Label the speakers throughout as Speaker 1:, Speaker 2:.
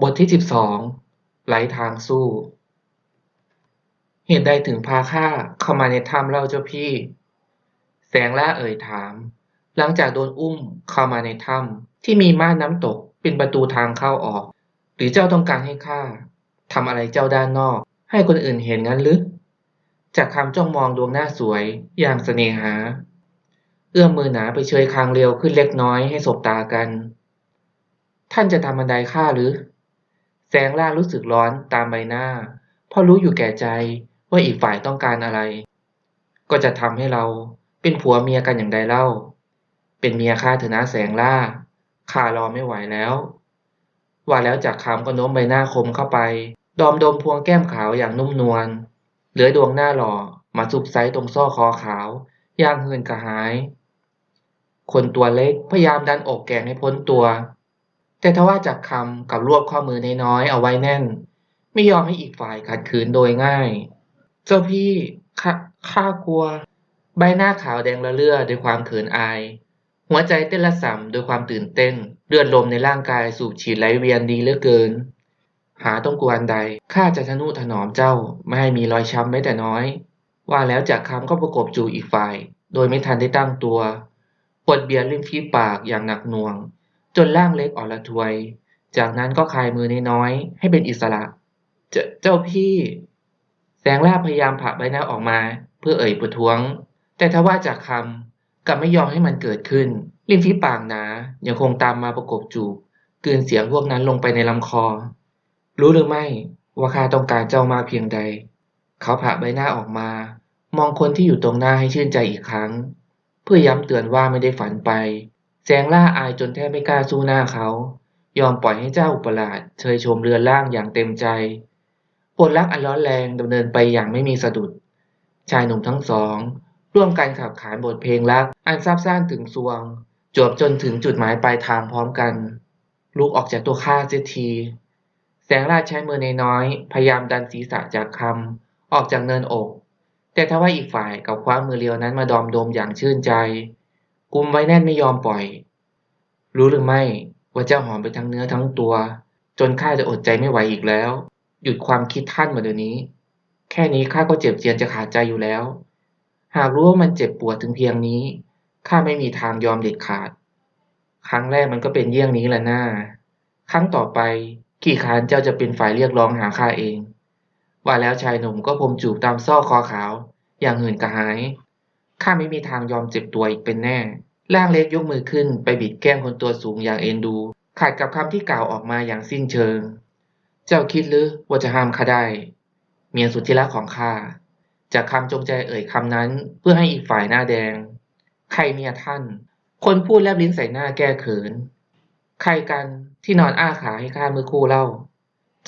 Speaker 1: บทที่สิบสองไร้ทางสู้ เหตุใดถึงพาข้าเข้ามาในถ้ำเล่าเจ้าพี่ แสงล่าเอ่ยถาม หลังจากโดนอุ้มเข้ามาในถ้ำที่มีม่านน้ำตกเป็นประตูทางเข้าออก หรือเจ้าต้องการให้ข้าทำอะไรเจ้าด้านนอก ให้คนอื่นเห็นงั้นหรือจากคำจ้องมองดวงหน้าสวยอย่างเสน่หา เอื้อมมือหนาไปเชยคางเร็วขึ้นเล็กน้อยให้สบตากัน ท่านจะทำบันไดข้าหรือ แสงล่ารู้สึกร้อนตามใบหน้า เพราะรู้อยู่แก่ใจว่าอีกฝ่ายต้องการอะไร ก็จะทำให้เราเป็นผัวเมียกันอย่างใดเล่า เป็นเมียข้าเถอะนะแสงล่าข้ารอไม่ไหวแล้ว ว่าแล้วจากคำก็โน้มใบหน้าคมเข้าไป ดอมดมพวงแก้มขาวอย่างนุ่มนวล เหลือดวงหน้าหล่อมาซุกไซตรงซ่อคอขาว ย่างเหินกระหาย คนตัวเล็กพยายามดันอกแกงให้พ้นตัว แต่ทว่าจากคำกับรวบข้อมือน้อยๆเอาไว้แน่น ไม่ยอมให้อีกฝ่ายขัดขืนโดยง่าย เจ้าพี่ข้าข้ากลัว ใบหน้าขาวแดงระเลื่อด้วยความเขินอาย หัวใจเต้นระส่ำด้วยความตื่นเต้น เลือดลมในร่างกายสูบฉีดไหลเวียนดีเหลือเกิน หาต้องกวนใดข้าจะทนุถนอมเจ้า ไม่ให้มีรอยช้ำแม้แต่น้อย ว่าแล้วจากคำก็ประกบจูอีกฝ่าย โดยไม่ทันได้ตั้งตัวปวดเบียดริมฝีปากอย่างหนักหน่วง จนร่างเล็กอ่อนละทวย จากนั้นก็คลายมือน้อยๆให้เป็นอิสระ เจเจ้าพี่ แสงล่าพยายามผละใบหน้าออกมา เพื่อเอ่ยประท้วง แต่ทว่าจากคำกลับไม่ยอมให้มันเกิดขึ้น ริมฝีปากหนา ยังคงตามมาประกบจูบกลืนเสียงพวกนั้นลงไปในลำคอ รู้หรือไม่ว่าข้าต้องการเจ้ามาเพียงใด เขาผละใบหน้าออกมา มองคนที่อยู่ตรงหน้าให้ชื่นใจอีกครั้ง เพื่อย้ำเตือนว่าไม่ได้ฝันไป แสงล่าอายจนแทบไม่กล้าสู้หน้าเขา ยอมปล่อยให้เจ้าอุปราชเชยชมเรือนร่างอย่างเต็มใจปวดรักอันร้อนแรงดำเนินไปอย่างไม่มีสะดุด ชายหนุ่มทั้งสอง ร่วมกันขับขานบทเพลงรัก อันซาบซ่านถึงสวง จวบจนถึงจุดหมายปลายทางพร้อมกัน ลุกออกจากตัวข้าเสียที แสงราชใช้มือนน้อยพยายามดันศีรษะจากคำออกจากเนินอก แต่ทว่าอีกฝ่ายกับคว้ามือเรียวนั้นมาดอมดมอย่างชื่นใจ กุมไว้แน่นไม่ยอมปล่อย รู้หรือไม่ว่าเจ้าหอมไปทั้งเนื้อทั้งตัว จนข้าจะอดใจไม่ไหวอีกแล้ว หยุดความคิดท่านมาเดี๋ยวนี้ แค่นี้ข้าก็เจ็บเจียนจะขาดใจอยู่แล้ว หากรู้ว่ามันเจ็บปวดถึงเพียงนี้ข้าไม่มีทางยอมเด็ดขาด ครั้งแรกมันก็เป็นเยี่ยงนี้แหละหน้า ครั้งต่อไปกี่ครั้นเจ้าจะเป็นฝ่ายเรียกร้องหาข้าเอง ว่าแล้วชายหนุ่มก็พรมจูบตามซอกคอขาว อย่างหื่นกระหาย ข้าไม่มีทางยอมเจ็บตัวอีกเป็นแน่ ร่างเล็กยกมือขึ้นไปบิดแก้มคนตัวสูงอย่างเอ็นดู ขัดกับคำที่กล่าวออกมาอย่างสิ้นเชิง เจ้าคิดหรือว่าจะห้ามข้าได้ เมียสุดที่รักของข้าจากคำจงใจเอ่ยคำนั้นเพื่อให้อีกฝ่ายหน้าแดง ใครเมียท่าน คนพูดแลบลิ้นใส่หน้าแก้เขิน ใครกันที่นอนอ้าขาให้ข้าเมื่อคู่เล่า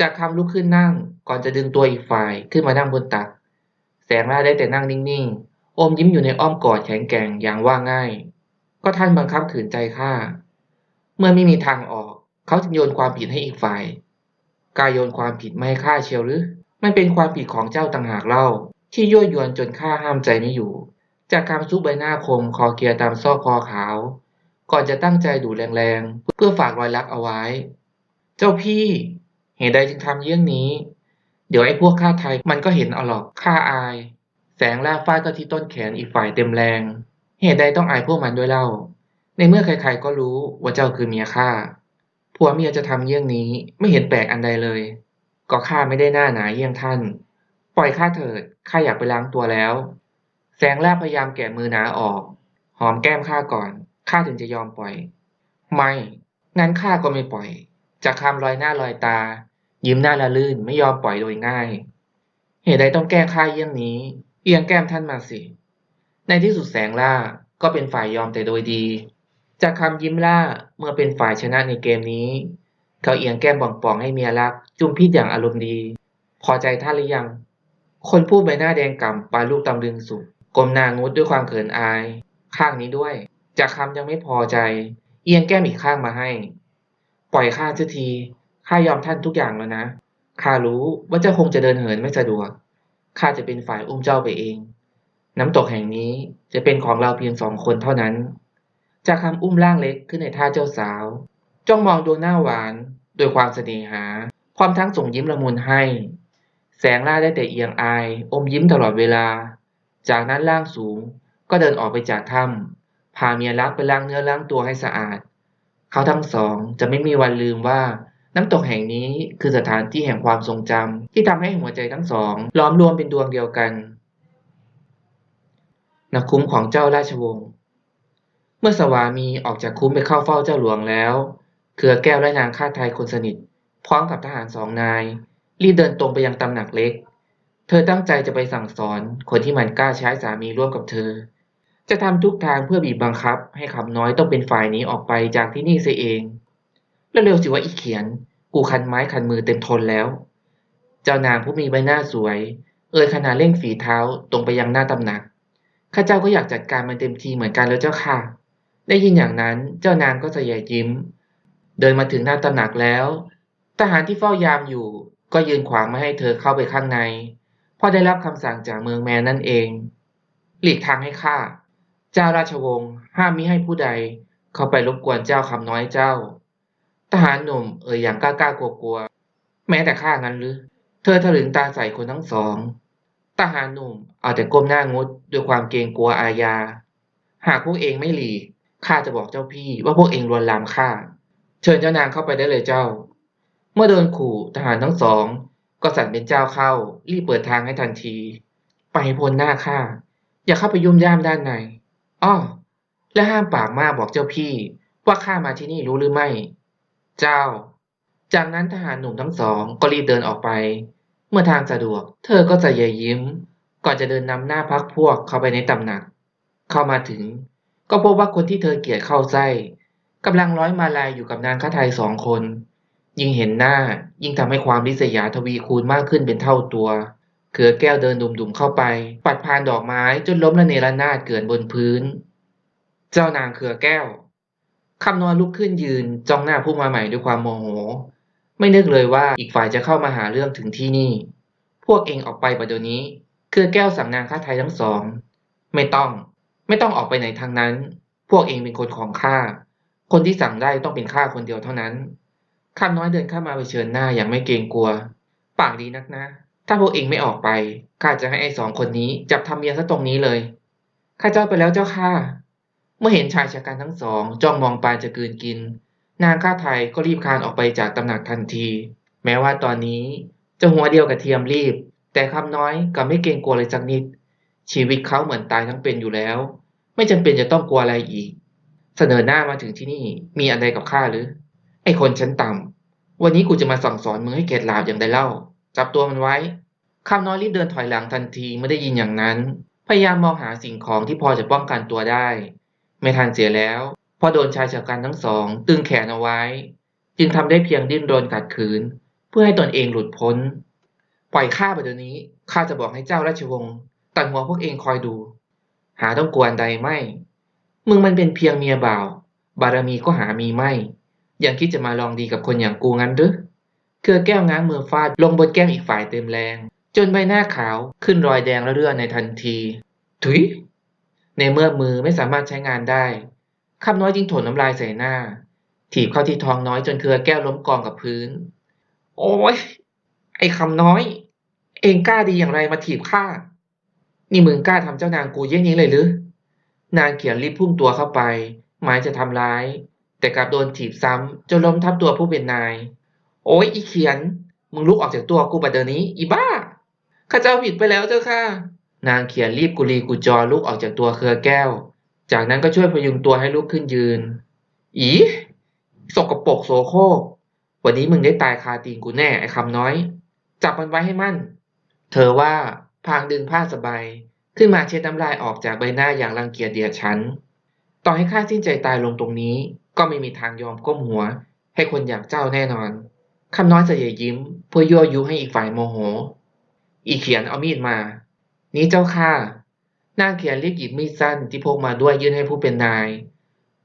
Speaker 1: จากคำลุกขึ้นนั่งก่อนจะดึงตัวอีกฝ่ายขึ้นมานั่งบนตัก แสงล่าได้แต่นั่งนิ่งๆ อมยิ้มอยู่ในอ้อมกอดแข็งแกร่งอย่างว่าง่าย ก็ท่านบังคับขืนใจข้า เมื่อไม่มีทางออก เขาจึงโยนความผิดให้อีกฝ่าย กายโยนความผิดไม่ให้ข้าเชียวหรือ มันเป็นความผิดของเจ้าต่างหากเล่า ที่ยั่วยวนจนข้าห้ามใจไม่อยู่ จากคำซุบใบหน้าคมคอเกียร์ตามซอกคอขาว ก่อนจะตั้งใจดูแรงๆ เพื่อฝากรอยรักเอาไว้ เจ้าพี่ เหตุใดจึงทำเยี่ยงนี้ เดี๋ยวไอ้พวกข้าไทยมันก็เห็นเอาหรอกข้าอาย แสงล่าฟาดก็ที่ต้นแขนอีกฝ่ายเต็มแรง เหตุใดต้องอายพวกมันด้วยเล่า ในเมื่อใครๆก็รู้ว่าเจ้าคือเมียข้าผัวเมียจะทำเยี่ยงนี้ไม่เห็นแปลกอันใดเลย ก็ข้าไม่ได้หน้าหนาเยี่ยงท่าน ปล่อยข้าเถิดข้าอยากไปล้างตัวแล้ว แสงล่าพยายามแกะมือหนาออก หอมแก้มข้าก่อนข้าถึงจะยอมปล่อย ไม่งั้นข้าก็ไม่ปล่อยจากคำลอยหน้าลอยตา ยิ้มหน้าละลื่นไม่ยอมปล่อยโดยง่าย เหตุใดต้องแก้ข้าเยี่ยงนี้ เอียงแก้มท่านมาสิ ในที่สุดแสงล่าก็เป็นฝ่ายยอมแต่โดยดี จากคำยิ้มล่าเมื่อเป็นฝ่ายชนะในเกมนี้ เขาเอียงแก้มป่องๆให้เมียรัก จุมพิษอย่างอารมณ์ดี พอใจท่านหรือยัง คนพูดใบหน้าแดงก่ำปลายลูกตำลึงสุดกลมนางุดด้วยความเขินอาย ข้างนี้ด้วย จากคำยังไม่พอใจ เอียงแก้มอีกข้างมาให้ ปล่อยข้าเสียทีข้ายอมท่านทุกอย่างแล้วนะข้ารู้ว่าเจ้าคงจะเดินเหินไม่สะดวก ข้าจะเป็นฝ่ายอุ้มเจ้าไปเอง น้ำตกแห่งนี้จะเป็นของเราเพียงสองคนเท่านั้น จากคำอุ้มร่างเล็กขึ้นในท่าเจ้าสาว จ้องมองดวงหน้าหวานโดวยความเสน่หาพร้อมทั้งส่งยิ้มละมุนให้ แสงล่าได้แต่เอียงอาย อมยิ้มตลอดเวลา จากนั้นร่างสูงก็เดินออกไปจากถ้ำพาเมียรักไปล้างเนื้อล้างตัวให้สะอาด เขาทั้งสองจะไม่มีวันลืมว่า น้ำตกแห่งนี้คือสถานที่แห่งความทรงจำที่ทำให้หัวใจทั้งสองล้อมรวมเป็นดวงเดียวกันนักคุ้มของเจ้าราชวงศ์เมื่อสวามีออกจากคุ้มไปเข้าเฝ้าเจ้าหลวงแล้ว เครือแก้วและนางข้าไทยคนสนิท พร้อมกับทหารสองนาย รีบเดินตรงไปยังตำหนักเล็ก เธอตั้งใจจะไปสั่งสอนคนที่มันกล้าใช้สามีร่วมกับเธอ จะทำทุกทางเพื่อบีบบังคับให้คำน้อยต้องเป็นฝ่ายหนี้ออกไปจากที่นี่เสียเอง เร็วๆสิว่าอีเขียน กูคันไม้คันมือเต็มทนแล้ว เจ้านางผู้มีใบหน้าสวย เอ่ยขณะเร่งฝีเท้าตรงไปยังหน้าตำหนัก ข้าเจ้าก็อยากจัดการมันเต็มทีเหมือนกันแล้วเจ้าค่ะ ได้ยินอย่างนั้นเจ้านางก็จะแย่ยิ้ม เดินมาถึงหน้าตำหนักแล้ว ทหารที่เฝ้ายามอยู่ ก็ยืนขวางไม่ให้เธอเข้าไปข้างใน เพราะได้รับคำสั่งจากเมืองแมนนั่นเอง หลีกทางให้ข้า เจ้าราชวงศ์ห้ามมิให้ผู้ใด เข้าไปรบกวนเจ้าคำน้อยเจ้า หารหนุ่มเอ่ยอย่างกล้าๆกลัวๆแม้แต่ข้างั้นหรือ เธอถลึงตาใส่คนทั้งสอง ทหารหนุ่มเอาแต่ก้มหน้างดด้วยความเกรงกลัวอาญา หากพวกเองไม่หลีข้าจะบอกเจ้าพี่ว่าพวกเองลวนลามข้า เชิญเจ้านางเข้าไปได้เลยเจ้า เมื่อโดนขู่ทหารทั้งสอง ก็สั่นเป็นเจ้าเข้า รีบเปิดทางให้ทันที ไปพ้นหน้าข้า อย่าเข้าไปยุ่มย่ามด้านใน อ้อ และห้ามปากมากบอกเจ้าพี่ ว่าข้ามาที่นี่รู้หรือไม่ เจ้า จากนั้นทหารหนุ่มทั้งสองก็รีบเดินออกไป เมื่อทางสะดวก เธอก็จะเยยยิ้ม ก่อนจะเดินนำหน้าพักพวกเข้าไปในตำหนัก เข้ามาถึง ก็พบว่าคนที่เธอเกลียดเข้าไส้กำลังร้อยมาลายอยู่กับนางข้าไทยสองคน ยิ่งเห็นหน้ายิ่งทำให้ความริษยาทวีคูณมากขึ้นเป็นเท่าตัวเขือแก้วเดินดุ่มๆเข้าไป ปัดพานดอกไม้จนล้มละเนระนาดเกลื่อนบนพื้น เจ้านางเขือแก้ว คำนวณลุกขึ้นยืนจ้องหน้าผู้มาใหม่ด้วยความโมโห ไม่นึกเลยว่าอีกฝ่ายจะเข้ามาหาเรื่องถึงที่นี่ พวกเองออกไปประเดี๋ยวนี้เขือแก้วสั่งนางข้าไทยทั้งสอง ไม่ต้อง ไม่ต้องออกไปไหนทางนั้น พวกเองเป็นคนของข้า คนที่สั่งได้ต้องเป็นข้าคนเดียวเท่านั้นคำน้อยเดินเข้ามาเผชิญหน้าอย่างไม่เกรงกลัว ปากดีนักนะ ถ้าพวกเองไม่ออกไป ข้าจะให้ไอ้สองคนนี้จับทำเมียซะตรงนี้เลย ข้าเจ้าไปแล้วเจ้าค่ะ เมื่อเห็นชายชะกันทั้งสอง จ้องมองปานจะกืนกิน นางข้าไทยก็รีบคลานออกไปจากตำหนักทันที แม้ว่าตอนนี้จะหัวเดียวกับเทียมรีบ แต่คำน้อยก็ไม่เกรงกลัวเลยสักนิด ชีวิตเขาเหมือนตายทั้งเป็นอยู่แล้ว ไม่จำเป็นจะต้องกลัวอะไรอีก เสนอหน้ามาถึงที่นี่มีอะไรกับข้าหรือ ไอคนชั้นต่ำวันนี้กูจะมาสั่งสอนมึงให้เข็ดลาบอย่างใดเล่า จับตัวมันไว้คำน้อยรีบเดินถอยหลังทันทีเมื่อได้ยินอย่างนั้น พยายามมองหาสิ่งของที่พอจะป้องกันตัวได้ ไม่ทันเสียแล้วเพอโดนชายชะกันทั้งสอง ตึงแขนเอาไว้ จึงทำได้เพียงดิ้นรนกัดขืน เพื่อให้ตนเองหลุดพ้น ปล่อยข้าไปเดี๋ยวนี้ข้าจะบอกให้เจ้าราชวงศ์ตัดหัวพวกเองคอยดู หาต้องกวนใดไม่ มึงมันเป็นเพียงเมียบ่าว บารมีก็หามีไม่ ยังคิดจะมาลองดีกับคนอย่างกูงั้นหรือเครือแก้วง้างมือฟาดลงบนแก้มอีกฝ่ายเต็มแรง จนใบหน้าขาวขึ้นรอยแดงระเรื่อในทันที ถุย ในเมื่อมือไม่สามารถใช้งานได้คำน้อยจึงถนน้ำลายใส่หน้า ถีบเข้าที่ท้องน้อยจนเครือแก้วล้มกองกับพื้น โอ้ยไอ้คำน้อย เองกล้าดีอย่างไรมาถีบข้านี่มึงกล้าทำเจ้านางกูเยี่ยงนี้เลยหรือนางเขียนรีบพุ่งตัวเข้าไป หมายจะทำร้าย แต่กลับโดนถีบซ้ำจนล้มทับตัวผู้เป็นนาย โอ้ยอีเขียน มึงลุกออกจากตัวกูปัดเดี๋ยวนี้ อีบ้าข้าเจ้าผิดไปแล้วเจ้าค่ะ นางเขียนรีบกุลีกุจอลุกออกจากตัวเครือแก้ว จากนั้นก็ช่วยพยุงตัวให้ลุกขึ้นยืน อีสกปรกโสโครกวันนี้มึงได้ตายคาตีนกูแน่ไอ้คำน้อย จับมันไว้ให้มั่น เธอว่าพางดึงผ้าสบาย ขึ้นมาเช็ดน้ำลายออกจากใบหน้าอย่างรังเกียจเดียดฉัน ต่อให้ข้าสิ้นใจตายลงตรงนี้ ก็ไม่มีทางยอมก้มหัว ให้คนอย่างเจ้าแน่นอนคำน้อยเสยยิ้ม เพื่อยั่วยุให้อีกฝ่ายโมโห อีเขียนเอามีดมา นี้เจ้าค่ะ นางเขียนรีบหยิบมีดสั้นที่พกมาด้วยยื่นให้ผู้เป็นนาย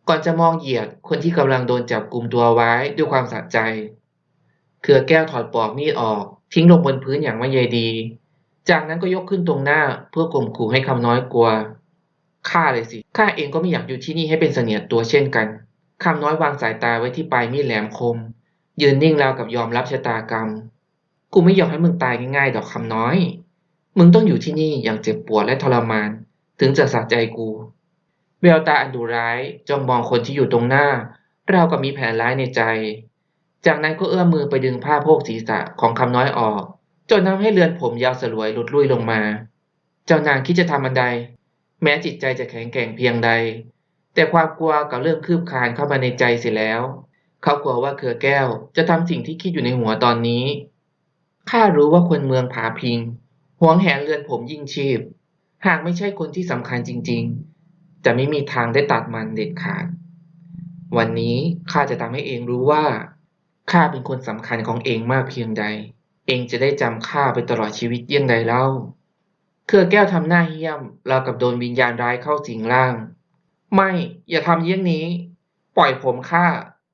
Speaker 1: ก่อนจะมองเหยียดคนที่กำลังโดนจับกลุ่มตัวไว้ด้วยความสะใจ เครือแก้วถอดปลอกมีดออก ทิ้งลงบนพื้นอย่างไม่ใยดี จากนั้นก็ยกขึ้นตรงหน้าเพื่อข่มขู่ให้คำน้อยกลัวข้าเลยสิข้าเองก็ไม่อยากอยู่ที่นี่ให้เป็นเสนียดตัวเช่นกันคำน้อยวางสายตาไว้ที่ปลายมีดแหลมคม ยืนนิ่งราวกับยอมรับชะตากรรม กูไม่ยอมให้มึงตายง่ายๆดอกคำน้อย มึงต้องอยู่ที่นี่อย่างเจ็บปวดและทรมาน ถึงจะสะใจกู แววตาอันดุร้ายจ้องมองคนที่อยู่ตรงหน้า ราวกับมีแผนร้ายในใจ จากนั้นก็เอื้อมมือไปดึงผ้าโพกศีรษะของคำน้อยออก จนทำให้เรือนผมยาวสลวยหลุดลุ่ยลงมา เจ้านางคิดจะทำอันใด แม้จิตใจจะแข็งแกร่งเพียงใด แต่ความกลัวกับเรื่องคืบคานเข้ามาในใจเสียแล้ว เขากลัวว่าเครือแก้วจะทำสิ่งที่คิดอยู่ในหัวตอนนี้ข้ารู้ว่าคนเมืองผาพิง หวงแหนเรือนผมยิ่งชีพ หากไม่ใช่คนที่สำคัญจริง ๆ จะไม่มีทางได้ตัดมันเด็ดขาด วันนี้ข้าจะทำให้เองรู้ว่าข้าเป็นคนสำคัญของเองมากเพียงใด เองจะได้จำข้าไปตลอดชีวิตเยี่ยงใดเล่า เครือแก้วทำหน้าเหี้ยมราวกับโดนวิญญาณร้ายเข้าสิงร่าง ไม่ อย่าทำเยี่ยงนี้ ปล่อยผมข้า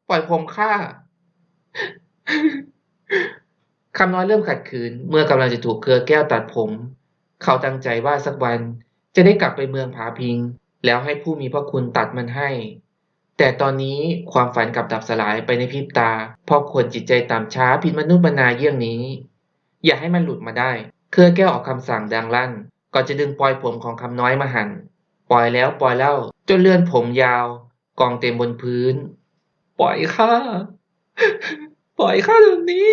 Speaker 1: ปล่อยผมข้า คำน้อยเริ่มขัดขืน เมื่อกำลังจะถูกเครือแก้วตัดผม เขาตั้งใจว่าสักวันจะได้กลับไปเมืองผาพิง แล้วให้ผู้มีพระคุณตัดมันให้ แต่ตอนนี้ความฝันกลับดับสลายไปในพริบตา เพราะคนจิตใจต่ำช้าผิดมนุษย์มนาเยี่ยงนี้ อย่าให้มันหลุดมาได้ เครือแก้วออกคำสั่งดังลั่น ก่อนจะดึงปลอยผมของคำน้อยมาหันปล่อยแล้วปล่อยเล่าจนเลื่อนผมยาว กองเต็มบนพื้น ปล่อยข้าปล่อยข้าเดี๋ยวนี้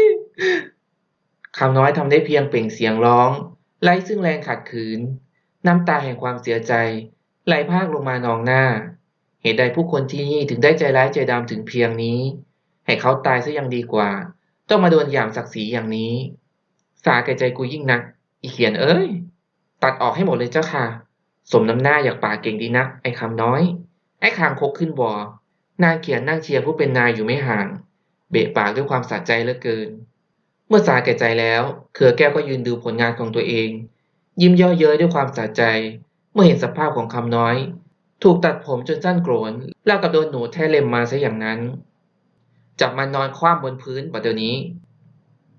Speaker 1: คำน้อยทำได้เพียงเปล่งเสียงร้อง ไร้ซึ่งแรงขัดขืน น้ำตาแห่งความเสียใจ ไหลพากลงมานองหน้า เหตุใดผู้คนที่นี่ถึงได้ใจร้ายใจดำถึงเพียงนี้ ให้เขาตายซะยังดีกว่า ต้องมาโดนหยามศักดิ์ศรีอย่างนี้ สาแก่ใจกูยิ่งนัก อีเขียนเอ้ย ตัดออกให้หมดเลยเจ้าค่ะ สมน้ำหน้าอยากป่าเก่งดีนัก ไอ้คำน้อย ไอ้คางคกขึ้นบ่อนางเขียนนั่งเชียร์ผู้เป็นนายอยู่ไม่ห่าง เบะปากด้วยความสะใจเหลือเกิน มื่อสาแก่ใจแล้ว เขือแก้วก็ยืนดูผลงานของตัวเอง ยิ้มย่อเย้ยด้วยความสะใจ เมื่อเห็นสภาพของคำน้อย ถูกตัดผมจนสั้นโกรนราวกับโดนหนูแท้เล็มมาซะอย่างนั้น จับมันนอนคว่ำบนพื้นปัดเดี๋ยวนี้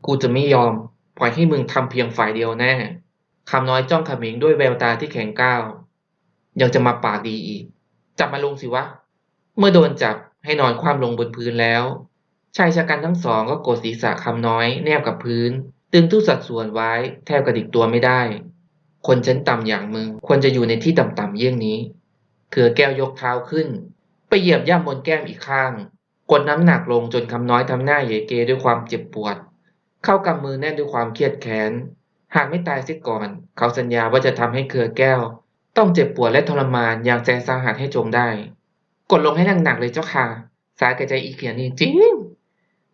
Speaker 1: กูจะไม่ยอม ปล่อยให้มึงทำเพียงฝ่ายเดียวแน่คำน้อยจ้องขมิงด้วยแววตาที่แข็งก้าว ยังจะมาปากดีอีก จับมาลงสิวะ เมื่อโดนจับให้นอนคว่ำลงบนพื้นแล้ว ชายชะกันทั้งสองก็กดศีรษะคำน้อยแนบกับพื้น ตึงทุกสัดส่วนไว้แทบกระดิกตัวไม่ได้ คนชั้นต่ำอย่างมึงควรจะอยู่ในที่ต่ำๆเยี่ยงนี้เขือแก้วยกเท้าขึ้น ไปเหยียบย่ำบนแก้มอีกข้าง กดน้ำหนักลงจนคำน้อยทำหน้าเยเกด้วยความเจ็บปวด เข้ากำมือแน่นด้วยความเครียดแค้น หากไม่ตายเสียก่อน เขาสัญญาว่าจะทำให้เขือแก้ว ต้องเจ็บปวดและทรมานอย่างแสนสาหัสให้จงได้ กดลงให้หนักๆเลยเจ้าค่ะ สาแก่ใจอีเขียนจริง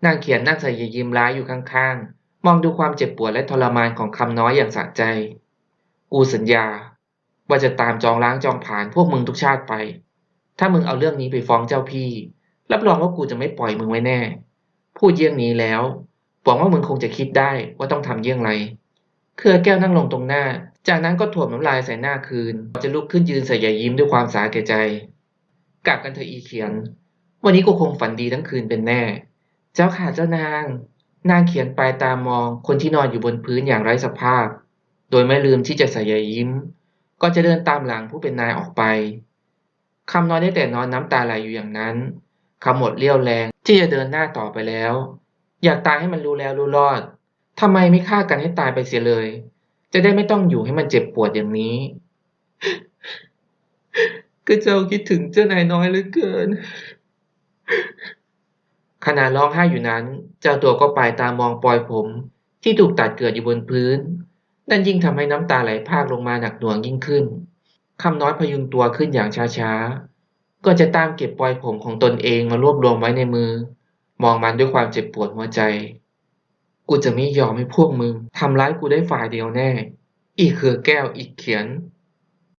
Speaker 1: นางเขียนนั่งใส่ยยิ้มร้ายอยู่ข้างๆ มองดูความเจ็บปวดและทรมานของคำน้อยอย่างสะใจ กูสัญญา ว่าจะตามจองล้างจองผ่านพวกมึงทุกชาติไป ถ้ามึงเอาเรื่องนี้ไปฟ้องเจ้าพี่ รับรองว่ากูจะไม่ปล่อยมึงไว้แน่ พูดเยี่ยงนี้แล้วหวังว่ามึงคงจะคิดได้ว่าต้องทำเยี่ยงไร เครือแก้วนั่งลงตรงหน้า จากนั้นก็ถ่วงน้ำลายใส่หน้าคืน จะลุกขึ้นยืนใส่ยายยิ้มด้วยความสาแก่ใจ กลับกันเถอะอีเขียน วันนี้กูคงฝันดีทั้งคืนเป็นแน่ เจ้าค่ะเจ้านาง นางเขียนปลายตามองคนที่นอนอยู่บนพื้นอย่างไร้สภาพ โดยไม่ลืมที่จะใส่ายยิ้ม ก็จะเดินตามหลังผู้เป็นนายออกไปคำนอยได้แต่นอนน้ำตาไหลอยู่อย่างนั้นเขาหมดเรี่ยวแรงที่จะเดินหน้าต่อไปแล้ว อยากตายให้มันรู้แล้วรู้รอดทำไมไม่ฆ่ากันให้ตายไปเสียเลย จะได้ไม่ต้องอยู่ให้มันเจ็บปวดอย่างนี้ก็เจ้าคิดถึงเจ้านายน้อยเหลือเกิน ขณะร้องไห้อยู่นั้น เจ้าตัวก็ปลายตามองปลอยผม ที่ถูกตัดเกิดอยู่บนพื้น นั่นยิ่งทำให้น้ำตาไหลพากลงมาหนักหน่วงยิ่งขึ้นคำน้อยพยุงตัวขึ้นอย่างช้าๆ ก็จะตามเก็บปลอยผมของตนเองมารวบรวมไว้ในมือ มองมันด้วยความเจ็บปวดหัวใจ กูจะไม่ยอมให้พวกมึงทำร้ายกูได้ฝ่ายเดียวแน่ อีกเขือแก้วอีกเขียน